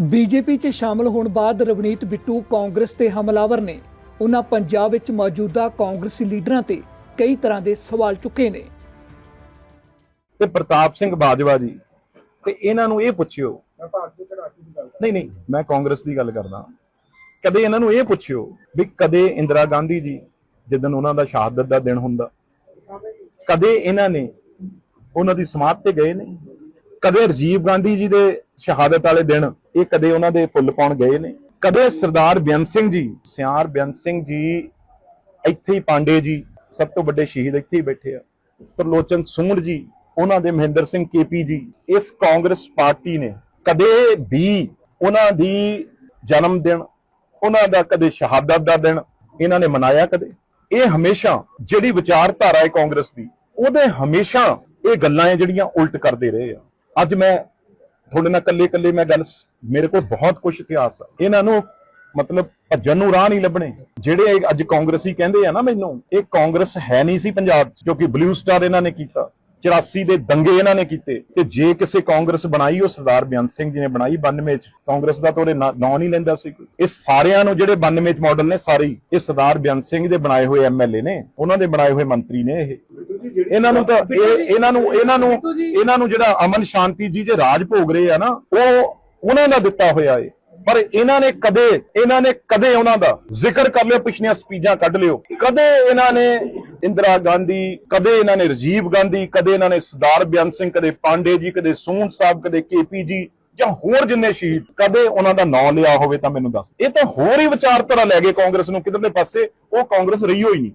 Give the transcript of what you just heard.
BJP 'ਚ ਸ਼ਾਮਲ ਹੋਣ ਬਾਅਦ ਰਵਨੀਤ ਬਿੱਟੂ ਕਾਂਗਰਸ ਤੇ ਹਮਲਾਵਰ ਨੇ ਉਹਨਾਂ ਪੰਜਾਬ ਵਿੱਚ ਮੌਜੂਦਾ ਕਾਂਗਰਸੀ ਲੀਡਰਾਂ ਤੇ ਕਈ ਤਰ੍ਹਾਂ ਦੇ ਸਵਾਲ ਚੁੱਕੇ ਨੇ। ਤੇ ਪ੍ਰਤਾਪ ਸਿੰਘ ਬਾਜਵਾ ਜੀ ਤੇ ਇਹਨਾਂ ਨੂੰ ਇਹ ਪੁੱਛਿਓ। ਮੈਂ ਭਾਰਤੀ ਚੜਾਤੀ ਦੀ ਗੱਲ ਨਹੀਂ ਨਹੀਂ ਮੈਂ ਕਾਂਗਰਸ ਦੀ ਗੱਲ ਕਰਦਾ। ਕਦੇ ਇਹਨਾਂ ਨੂੰ ਇਹ ਪੁੱਛਿਓ ਵੀ ਕਦੇ ਇੰਦਰਾ ਗਾਂਧੀ ਜੀ ਜਿੱਦਨ ਉਹਨਾਂ ਦਾ ਸ਼ਹਾਦਤ ਦਾ ਦਿਨ ਹੁੰਦਾ ਕਦੇ ਇਹਨਾਂ ਨੇ ਉਹਨਾਂ ਦੀ ਸਮਾਧ ਤੇ ਗਏ ਨੇ ਕਦੇ ਰਾਜੀਵ ਗਾਂਧੀ ਜੀ ਦੇ ਸ਼ਹਾਦਤ ਵਾਲੇ ਦਿਨ ਇਹ ਕਦੇ ਉਹਨਾਂ ਦੇ ਫੁੱਲ ਪਾਉਣ ਗਏ ਨੇ? ਕਦੇ ਸਰਦਾਰ ਬੇਅੰਤ ਸਿੰਘ ਜੀ, ਸਿਆਰ ਬੇਅੰਤ ਸਿੰਘ ਜੀ, ਇੱਥੇ ਹੀ ਪਾਂਡੇ ਜੀ, ਸਭ ਤੋਂ ਵੱਡੇ ਸ਼ਹੀਦ ਇੱਥੇ ਹੀ ਬੈਠੇ ਆ। ਤਰਲੋਚਨ ਸੂੰਡ ਜੀ, ਉਹਨਾਂ ਦੇ ਮਹਿੰਦਰ ਸਿੰਘ ਕੇਪੀ ਜੀ, ਇਸ ਕਾਂਗਰਸ ਪਾਰਟੀ ਨੇ ਕਦੇ ਵੀ ਉਹਨਾਂ ਦੀ ਜਨਮ ਦਿਨ, ਉਹਨਾਂ ਦਾ ਕਦੇ ਸ਼ਹਾਦਤ ਦਾ ਦਿਨ ਇਹਨਾਂ ਨੇ ਮਨਾਇਆ ਕਦੇ? ਇਹ ਹਮੇਸ਼ਾ ਜਿਹੜੀ ਵਿਚਾਰਧਾਰਾ ਹੈ ਕਾਂਗਰਸ ਦੀ, ਉਹਦੇ ਹਮੇਸ਼ਾ ਇਹ ਗੱਲਾਂ ਹੈ ਜਿਹੜੀਆਂ ਉਲਟ ਕਰਦੇ ਰਹੇ ਆ। ਅੱਜ ਮੈਂ ਤੁਹਾਡੇ ਨਾਲ ਇਕੱਲੇ ਇਕੱਲੇ ਮੈਂ ਗੱਲ ਮੇਰੇ ਕੋਲ ਬਹੁਤ ਕੁਝ ਇਤਿਹਾਸ ਆ। ਇਹਨਾਂ ਨੂੰ ਮਤਲਬ ਭੱਜਣ ਨੂੰ ਰਾਹ ਨਹੀਂ ਲੱਭਣੇ। ਜਿਹੜੇ ਅੱਜ ਕਾਂਗਰਸੀ ਕਹਿੰਦੇ ਆ ਨਾ ਮੈਨੂੰ, ਇਹ ਕਾਂਗਰਸ ਹੈ ਨਹੀਂ ਸੀ ਪੰਜਾਬ 'ਚ ਕਿਉਂਕਿ ਬਲੂ ਸਟਾਰ ਇਹਨਾਂ ਨੇ ਕੀਤਾ। 84 ਦੇ ਦੰਗੇ ਇਹਨਾਂ ਨੇ ਕੀਤੇ ਤੇ ਜੇ ਕਿਸੇ ਕਾਂਗਰਸ ਬਣਾਈ, ਉਹ ਸਰਦਾਰ ਬੇਅੰਤ ਸਿੰਘ ਜੀ ਨੇ ਬਣਾਈ 92 ਚ। ਕਾਂਗਰਸ ਦਾ ਤਾਂ ਉਹਦੇ ਨਾਂ ਨਹੀਂ ਲੈਂਦਾ ਸੀ ਇਹ ਸਾਰਿਆਂ ਨੂੰ ਜਿਹੜੇ 92 ਚ ਮਾਡਲ ਨੇ ਸਾਰੇ ਇਹ ਸਰਦਾਰ ਬੇਅੰਤ ਸਿੰਘ ਦੇ ਬਣਾਏ ਹੋਏ ਐਮਐਲਏ ਨੇ। ਉਹਨਾਂ ਦੇ ਬਣਾਏ ਹੋਏ ਮੰਤਰੀ ਨੇ ਇਹ। ਇਹਨਾਂ ਨੂੰ ਤਾਂ ਇਹਨਾਂ ਨੂੰ ਇਹਨਾਂ ਨੂੰ ਇਹਨਾਂ ਨੂੰ ਜਿਹੜਾ ਅਮਨ ਸ਼ਾਂਤੀ ਜੀ ਜੇ ਰਾਜ ਭੋਗ ਰਹੇ ਆ ਨਾ, ਉਹ ਉਹਨਾਂ ਦਾ ਦਿੱਤਾ ਹੋਇਆ ਏ। ਪਰ ਇਹਨਾਂ ਨੇ ਕਦੇ, ਇਹਨਾਂ ਨੇ ਕਦੇ ਉਹਨਾਂ ਦਾ ਜ਼ਿਕਰ ਕਰ ਲਿਓ ਪਿਛਲੀਆਂ ਸਪੀਚਾਂ ਕੱਢ ਲਿਓ। ਕਦੇ ਇਹਨਾਂ ਨੇ ਇੰਦਰਾ ਗਾਂਧੀ, ਕਦੇ ਇਹਨਾਂ ਨੇ ਰਾਜੀਵ ਗਾਂਧੀ, ਕਦੇ ਇਹਨਾਂ ਨੇ ਸਰਦਾਰ ਬੇਅੰਤ ਸਿੰਘ, ਕਦੇ ਪਾਂਡੇ ਜੀ, ਕਦੇ ਸੂੰਦ ਸਾਹਿਬ, ਕਦੇ ਕੇਪੀ ਜੀ ਜਾਂ ਹੋਰ ਜਿੰਨੇ ਸ਼ਹੀਦ, ਕਦੇ ਉਹਨਾਂ ਦਾ ਨਾਂ ਲਿਆ ਹੋਵੇ ਤਾਂ ਮੈਨੂੰ ਦੱਸ। ਇਹ ਤਾਂ ਹੋਰ ਹੀ ਵਿਚਾਰਧਾਰਾ ਲੈ ਗਏ ਕਾਂਗਰਸ ਨੂੰ, ਕਿਧਰਲੇ ਪਾਸੇ ਉਹ ਕਾਂਗਰਸ ਰਹੀ ਹੋਈ ਨਹੀਂ।